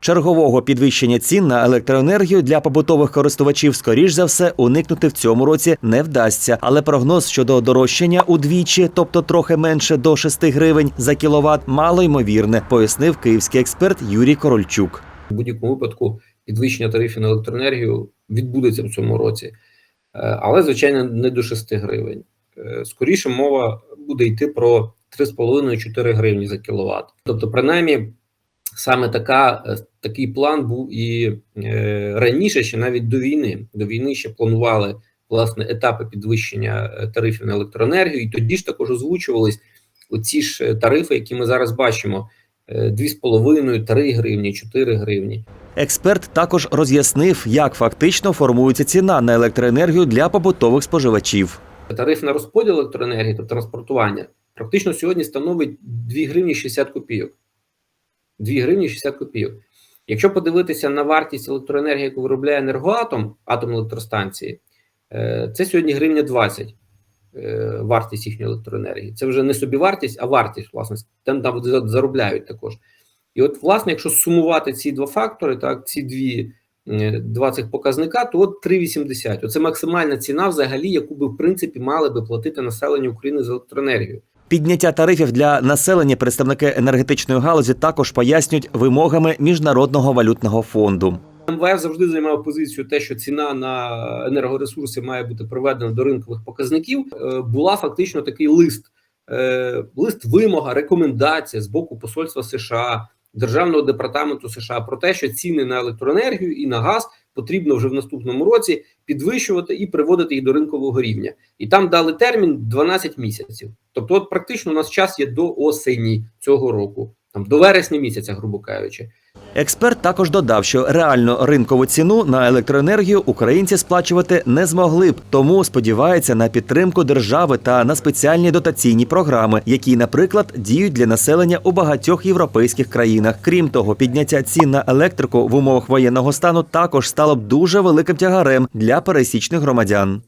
Чергового підвищення цін на електроенергію для побутових користувачів, скоріш за все, уникнути в цьому році не вдасться. Але прогноз щодо дорожчання удвічі, тобто трохи менше до 6 гривень за кіловат, мало ймовірне, пояснив київський експерт Юрій Корольчук. В будь-якому випадку підвищення тарифів на електроенергію відбудеться в цьому році, Е, але звичайно не до 6 гривень. Е, Скоріше мова буде йти про 3,5-4 гривні за кіловат. Тобто, принаймні, саме така, е, такий план був і е, раніше, ще навіть до війни. До війни ще планували власне етапи підвищення е, тарифів на електроенергію, і тоді ж також озвучувались оці ж тарифи, які ми зараз бачимо: е, 2,5-3 гривні, 4 гривні. Експерт також роз'яснив, як фактично формується ціна на електроенергію для побутових споживачів. Тариф на розподіл електроенергії та транспортування практично сьогодні становить 2 гривні 60 копійок. 2 гривні 60 копійок. Якщо подивитися на вартість електроенергії, яку виробляє енергоатом, атомні електростанції, е, це сьогодні гривня 20 е, вартість їхньої електроенергії. Це вже не собівартість, а вартість, власне, там, там заробляють також. І от, власне, якщо сумувати ці два фактори, так, ці дві е, два цих показника, то от 3,80. Оце максимальна ціна, взагалі, яку би в принципі мали би платити населення України за електроенергію. Підняття тарифів для населення представники енергетичної галузі також пояснюють вимогами міжнародного валютного фонду. МВФ завжди займав позицію, те, що ціна на енергоресурси має бути приведена до ринкових показників. Е, Була фактично такий лист, е, лист вимога, рекомендація з боку посольства США, Державного департаменту США про те, що ціни на електроенергію і на газ потрібно вже в наступному році підвищувати і приводити їх до ринкового рівня. І там дали термін 12 місяців. Тобто, от практично у нас час є до осені цього року, там до вересня місяця, грубо кажучи. Експерт також додав, що реальну ринкову ціну на електроенергію українці сплачувати не змогли б, тому сподівається на підтримку держави та на спеціальні дотаційні програми, які, наприклад, діють для населення у багатьох європейських країнах. Крім того, підняття цін на електрику в умовах воєнного стану також стало б дуже великим тягарем для пересічних громадян.